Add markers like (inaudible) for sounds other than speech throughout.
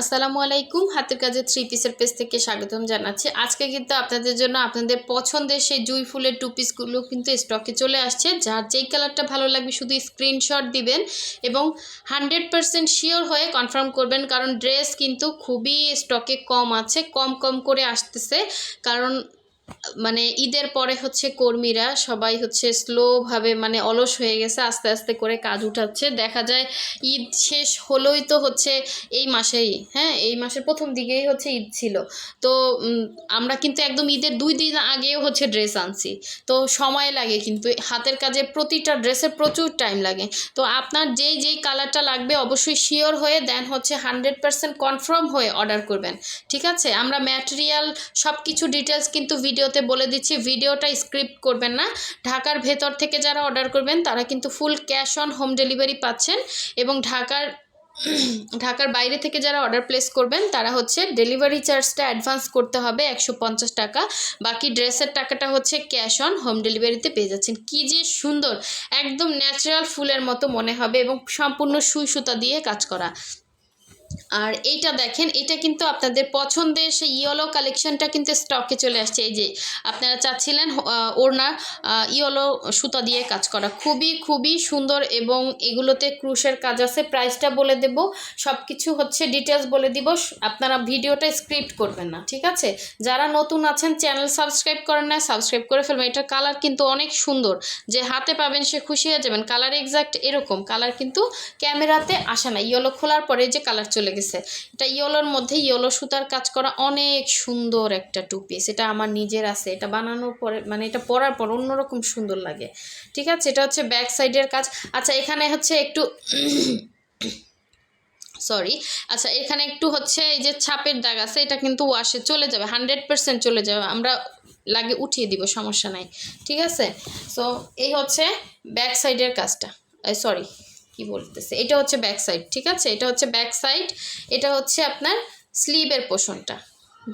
আসসালামু আলাইকুম। হাতের কাজে থ্রি পিসের পেজ থেকে স্বাগতম জানাচ্ছি। আজকে কিন্তু আপনাদের জন্য আপনাদের পছন্দের সেই জুই ফুলের টু পিসগুলো কিন্তু স্টকে চলে আসছে। যার যেই কালারটা ভালো লাগবে শুধু স্ক্রিনশট দিবেন এবং হানড্রেড পারসেন্ট শিওর হয়ে কনফার্ম করবেন কারণ ড্রেস কিন্তু খুবই স্টকে কম আছে, কম কম করে আসতেছে। কারণ মানে ঈদের পরে হচ্ছে কর্মীরা সবাই হচ্ছে স্লোভাবে মানে অলস হয়ে গেছে, আস্তে আস্তে করে কাজ উঠাচ্ছে। দেখা যায় ঈদ শেষ হলোই তো হচ্ছে এই মাসেই হ্যাঁ এই মাসের প্রথম দিকেই হচ্ছে ঈদ ছিল। তো আমরা কিন্তু একদম ঈদের দুই দিন আগেও হচ্ছে ড্রেস আনছি। তো সময় লাগে কিন্তু, হাতের কাজে প্রতিটা ড্রেসের প্রচুর টাইম লাগে। তো আপনার যেই যেই কালারটা লাগবে অবশ্যই শিওর হয়ে দেন হচ্ছে হান্ড্রেড পার্সেন্ট কনফার্ম হয়ে অর্ডার করবেন। ঠিক আছে? আমরা ম্যাটেরিয়াল সব কিছু ডিটেলস কিন্তু ভিডিওতে বলে দিচ্ছি, ভিডিওটা স্ক্রিপ্ট করবেন না। ঢাকার ভেতর থেকে যারা অর্ডার করবেন, তারা কিন্তু full cash on home delivery পাচ্ছেন এবং ঢাকার (clears throat) ঢাকার বাইরে থেকে যারা অর্ডার প্লেস করবেন, তারা হচ্ছে ডেলিভারি চার্জটা অ্যাডভান্স করতে হবে একশো পঞ্চাশ টাকা। বাকি ড্রেসের টাকাটা হচ্ছে ক্যাশ অন হোম ডেলিভারিতে পেয়ে যাচ্ছেন। কী যে সুন্দর, একদম ন্যাচারাল ফুলের মতো মনে হবে এবং সম্পূর্ণ সুই সুতা দিয়ে কাজ করা। আর এইটা দেখেন, এটা কিন্তু আপনাদের পছন্দের সেই ইয়েলো কালেকশনটা কিন্তু স্টকে চলে আসছে। এই যে আপনারা চাচ্ছিলেন ওড়না ইয়েলো সুতা দিয়ে কাজ করা। খুবই খুবই সুন্দর এবং এগুলোতে ক্রুশের কাজ আছে। প্রাইসটা বলে দেব সব কিছু হচ্ছে ডিটেলস বলে দিব। আপনারা ভিডিওটা স্ক্রিপ্ট করবেন না, ঠিক আছে? যারা নতুন আছেন চ্যানেল সাবস্ক্রাইব করেন না সাবস্ক্রাইব করে ফেলবেন। এটার কালার কিন্তু অনেক সুন্দর। যে হাতে পাবেন, সে খুশি হয়ে যাবেন। কালার এক্সাক্ট এরকম। কালার কিন্তু ক্যামেরাতে আসে না। ইয়েলো খোলার পরে যে কালার চলে গেছে এটা ইয়েলোর মধ্যে ইয়েলো সুতার কাজ করা অনেক সুন্দর একটা টু পিস এটা আমার নিজের আছে। এটা বানানোর পরে মানে এটা পরার পর অন্যরকম সুন্দর লাগে। ঠিক আছে? এটা হচ্ছে ব্যাক সাইডের কাজ। আচ্ছা এখানে হচ্ছে একটু (coughs) সরি আচ্ছা এখানে একটু হচ্ছে এই যে ছাপের দাগ আছে, এটা কিন্তু ওয়াশে চলে যাবে। হান্ড্রেড পার্সেন্ট চলে যাবে। আমরা লাগে উঠিয়ে দিব, সমস্যা নাই। ঠিক আছে? সো এই হচ্ছে ব্যাক সাইডের কাজটা। সরি কি বলতেছে? এটা হচ্ছে ব্যাক সাইড ঠিক আছে? এটা হচ্ছে ব্যাক সাইড এটা হচ্ছে আপনার স্লিভের পোষণটা।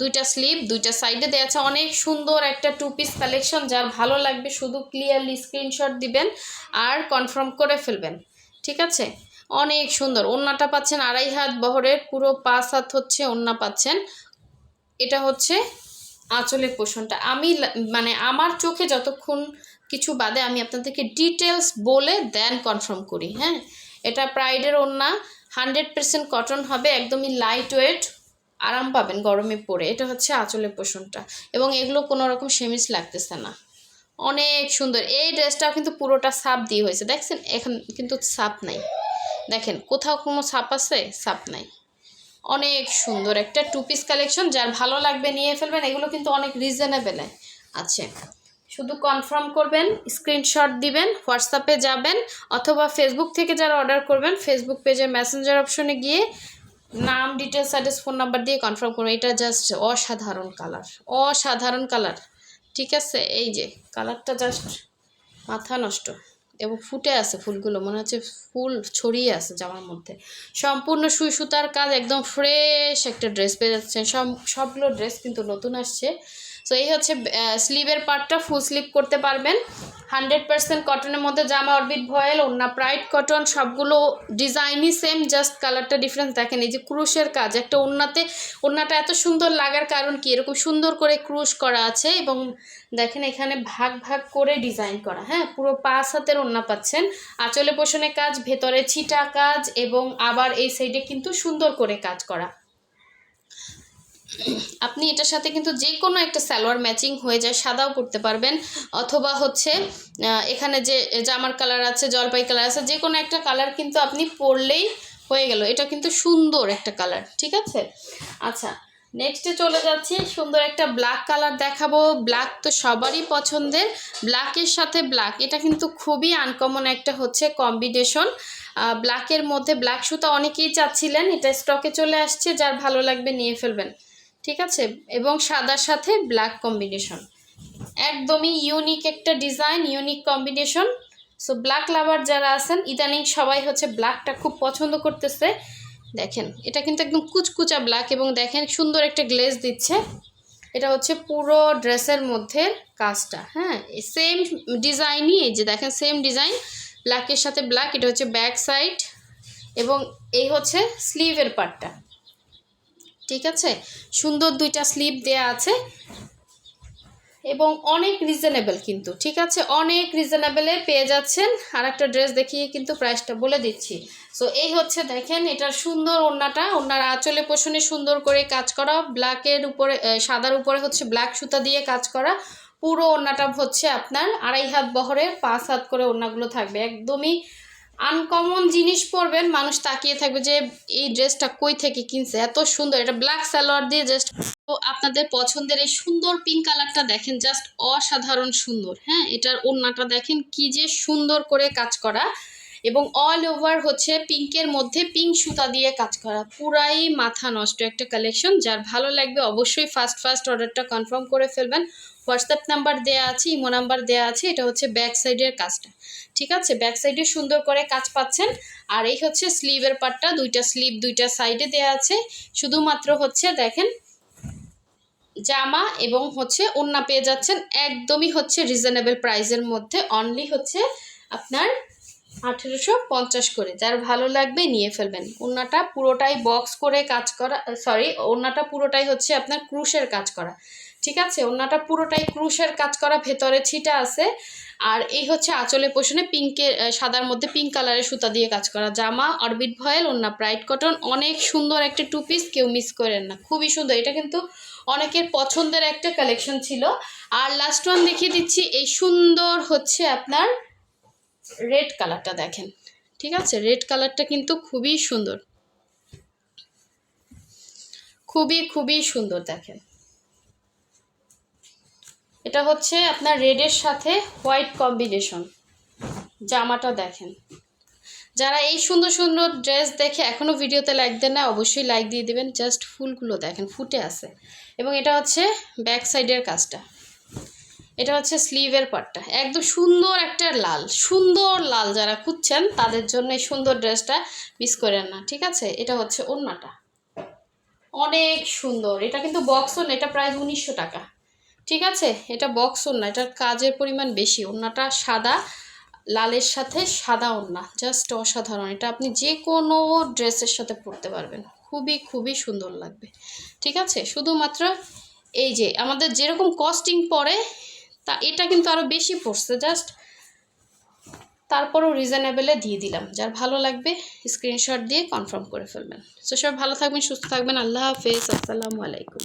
দুইটা স্লিভ, দুইটা সাইডে দেওয়া আছে। অনেক সুন্দর একটা টু পিস কালেকশন যার ভালো লাগবে শুধু ক্লিয়ারলি স্ক্রিনশট দিবেন আর কনফার্ম করে ফেলবেন, ঠিক আছে? অনেক সুন্দর। ওন্নাটা পাচ্ছেন আড়াই হাত বহরের, পুরো পাঁচ হাত হচ্ছে ওন্না পাচ্ছেন। এটা হচ্ছে আঁচলের পোষণটা। আমি মানে আমার চোখে যতক্ষণ কিছু বাদে আমি আপনাদেরকে ডিটেলস বলে দেন কনফার্ম করি হ্যাঁ? এটা প্রাইডের ওড়না হান্ড্রেড পার্সেন্ট কটন হবে, একদমই লাইট ওয়েট আরাম পাবেন গরমে পরে এটা হচ্ছে আঁচলের পোষণটা। এবং এগুলো কোনো রকম সেমিস লাগতেছে না। অনেক সুন্দর। এই ড্রেসটাও কিন্তু পুরোটা সাপ দিয়ে হয়েছে। দেখছেন? এখন কিন্তু সাপ নাই। দেখেন, কোথাও কোনো সাপ আছে? সাপ নাই। অনেক সুন্দর একটা টু পিস কালেকশন যার ভালো লাগবে নিয়ে ফেলবেন, এগুলো কিন্তু অনেক রিজনেবেলে আছে। শুধু কনফার্ম করবেন স্ক্রিনশট দিবেন হোয়াটসঅ্যাপে যাবেন, অথবা ফেসবুক থেকে যারা অর্ডার করবেন ফেসবুক পেজে মেসেঞ্জার অপশনে গিয়ে নাম ডিটেলস অ্যাড্রেস ফোন নাম্বার দিয়ে কনফার্ম করবেন এটা জাস্ট অসাধারণ কালার অসাধারণ কালার ঠিক আছে? এই যে কালারটা জাস্ট মাথা নষ্ট। এবং ফুটে আছে ফুলগুলো, মনে হচ্ছে ফুল ছড়িয়ে আছে জামার মধ্যে। সম্পূর্ণ সুই সুতার কাজ, একদম ফ্রেশ একটা ড্রেস পেয়ে যাচ্ছেন। সব, সবগুলো ড্রেস কিন্তু নতুন আসছে। সো এই হচ্ছে স্লিভের পার্টটা ফুল স্লিভ করতে পারবেন। হান্ড্রেড পার্সেন্ট কটনের মধ্যে জামা অরবিট, ভয়েল অন্য প্রাইড কটন সবগুলো ডিজাইনই সেম জাস্ট কালারটা ডিফারেন্স দেখেন, এই যে ক্রুশের কাজ, একটা ওন্নাতে ওন্নাটা এত সুন্দর লাগার কারণ কি? এরকম সুন্দর করে ক্রুশ করা আছে এবং দেখেন, এখানে ভাগ ভাগ করে ডিজাইন করা। হ্যাঁ পুরো পাঁচ হাতের ওন্না পাচ্ছেন। আঁচলে পোষণে কাজ, ভেতরে ছিটা কাজ এবং আবার এই সাইডে কিন্তু সুন্দর করে কাজ করা। আপনি এটার সাথে কিন্তু যে কোনো একটা সালোয়ার ম্যাচিং হয়ে যায়, সাদাও পরতে পারবেন। অথবা হচ্ছে এখানে যে জামার কালার আছে, জলপাই কালার আছে যে কোনো একটা কালার কিন্তু আপনি পরলেই হয়ে গেল। এটা কিন্তু সুন্দর একটা কালার, ঠিক আছে? আচ্ছা নেক্সটে চলে যাচ্ছি। সুন্দর একটা ব্ল্যাক কালার দেখাবো। ব্ল্যাক তো সবারই পছন্দের। ব্ল্যাকের সাথে ব্ল্যাক এটা কিন্তু খুবই আনকমন একটা হচ্ছে কম্বিনেশন ব্ল্যাকের মধ্যে ব্ল্যাক সুতা অনেকেই চাচ্ছিলেন, এটা স্টকে চলে আসছে। যার ভালো লাগবে নিয়ে ফেলবেন। ঠিক আছে? এবং সাদার সাথে ব্ল্যাক কম্বিনেশন একদমই ইউনিক একটা design unique combination so black lover যারা আছেন, ইদানিং সবাই হচ্ছে ব্ল্যাকটা খুব পছন্দ করতেছে। দেখেন, এটা কিন্তু একদম কুচকুচা ব্ল্যাক এবং দেখেন সুন্দর একটা গ্লেজ দিচ্ছে। এটা হচ্ছে পুরো ড্রেসের মধ্যে কাজটা হ্যাঁ? সেম ডিজাইনই এই যে দেখেন সেম ডিজাইন ব্ল্যাকের সাথে ব্ল্যাক এটা হচ্ছে ব্যাক সাইড এবং এই হচ্ছে স্লিভের পার্টটা ঠিক আছে? সুন্দর দুইটা স্লিপ দেয়া আছে। এবং অনেক রিজনেবল কিন্তু, ঠিক আছে? অনেক রিজনেবলে পেয়ে যাচ্ছেন। আর একটা ড্রেস দেখিয়ে কিন্তু প্রাইসটা বলে দিচ্ছি। সো এই হচ্ছে দেখেন, এটার সুন্দর ওড়নাটা। ওনার আঁচলে পোষণে সুন্দর করে কাজ করা। ব্ল্যাকের উপরে সাদার উপরে হচ্ছে ব্ল্যাক সুতা দিয়ে কাজ করা। পুরো ওড়নাটা হচ্ছে আপনার আড়াই হাত বহরের পাঁচ হাত করে ওড়নাগুলো থাকবে। একদমই আনকমন জিনিস পরবেন, মানুষ তাকিয়ে থাকবে যে এই ড্রেসটা কই থেকে কিনছে? এত সুন্দর, এটা ব্ল্যাক সালোয়ার দিয়ে জাস্ট তো আপনাদের পছন্দের এই সুন্দর পিঙ্ক কালারটা দেখেন জাস্ট অসাধারণ সুন্দর হ্যাঁ? এটার ওড়নাটা দেখেন কি যে সুন্দর করে কাজ করা এবং অল ওভার হচ্ছে পিঙ্কের মধ্যে পিঙ্ক সুতা দিয়ে কাজ করা, পুরাই মাথা নষ্ট একটা কালেকশন যার ভালো লাগবে অবশ্যই ফার্স্ট ফার্স্ট অর্ডারটা কনফার্ম করে ফেলবেন। হোয়াটসঅ্যাপ নাম্বার দেওয়া আছে, ইমো নাম্বার দেওয়া আছে, এটা হচ্ছে ব্যাক সাইডের কাজটা। ঠিক আছে? ব্যাক সাইডে সুন্দর করে কাজ পাচ্ছেন। আর এই হচ্ছে স্লিভের পার্টটা, দুইটা স্লিভ, দুইটা সাইডে দেওয়া আছে। শুধুমাত্র হচ্ছে দেখেন, জামা এবং হচ্ছে ওড়না পেয়ে যাচ্ছেন। একদমই হচ্ছে রিজনেবল প্রাইসের মধ্যে। অনলি হচ্ছে আপনার আঠেরোশো পঞ্চাশ করে। যার ভালো লাগবে নিয়ে ফেলবেন। ওড়নাটা পুরোটাই বক্স করে কাজ করা সরি ওড়নাটা পুরোটাই হচ্ছে আপনার ক্রুশের কাজ করা। ঠিক আছে? ওড়নাটা পুরোটাই ক্রুশের কাজ করা, ভেতরে ছিটা আছে। আর এই হচ্ছে আঁচলে পোষণে পিঙ্কের সাদার মধ্যে পিঙ্ক কালারের সুতা দিয়ে কাজ করা। জামা, অরবিট ভয়েল, ওড়না ব্রাইট কটন, অনেক সুন্দর একটা টু পিস কেউ মিস করেন না। খুবই সুন্দর। এটা কিন্তু অনেকের পছন্দের একটা কালেকশন ছিল। আর লাস্ট ওয়ান দেখিয়ে দিচ্ছি, এই সুন্দর হচ্ছে আপনার রেড কালারটা দেখেন। ঠিক আছে? রেড কালারটা কিন্তু খুবই সুন্দর। খুবই খুবই সুন্দর দেখেন। এটা হচ্ছে আপনার রেডের সাথে হোয়াইট কম্বিনেশন জামাটা দেখেন। যারা এই সুন্দর সুন্দর ড্রেস দেখে এখনও ভিডিওতে লাইক দেন না, অবশ্যই লাইক দিয়ে দিবেন। জাস্ট ফুলগুলো দেখেন, ফুটে আছে। এবং এটা হচ্ছে ব্যাক সাইডের কাজটা। এটা হচ্ছে স্লিভের পার্টটা একদম সুন্দর একটা লাল, সুন্দর লাল যারা খুঁজছেন, তাদের জন্য এই সুন্দর ড্রেসটা মিস করেন না, ঠিক আছে? এটা হচ্ছে ওড়নাটা। অনেক সুন্দর। এটা কিন্তু বক্স ওন এটা প্রায় উনিশশো টাকা। ঠিক আছে? এটা বক্স ওড়না, এটার কাজের পরিমাণ বেশি। ওড়নাটা সাদা, লালের সাথে সাদা ওড়না জাস্ট অসাধারণ। এটা আপনি যে কোনো ড্রেসের সাথে পরতে পারবেন। খুবই খুবই সুন্দর লাগবে। ঠিক আছে? শুধুমাত্র এই যে, আমাদের যেরকম কস্টিং পড়ে, তা এটা কিন্তু আরও বেশি পড়ছে। জাস্ট তারপরও রিজনেবেলে দিয়ে দিলাম। যার ভালো লাগবে স্ক্রিনশট দিয়ে কনফার্ম করে ফেলবেন। সো সব ভালো থাকবেন, সুস্থ থাকবেন। আল্লাহ হাফেজ। আসসালামু আলাইকুম।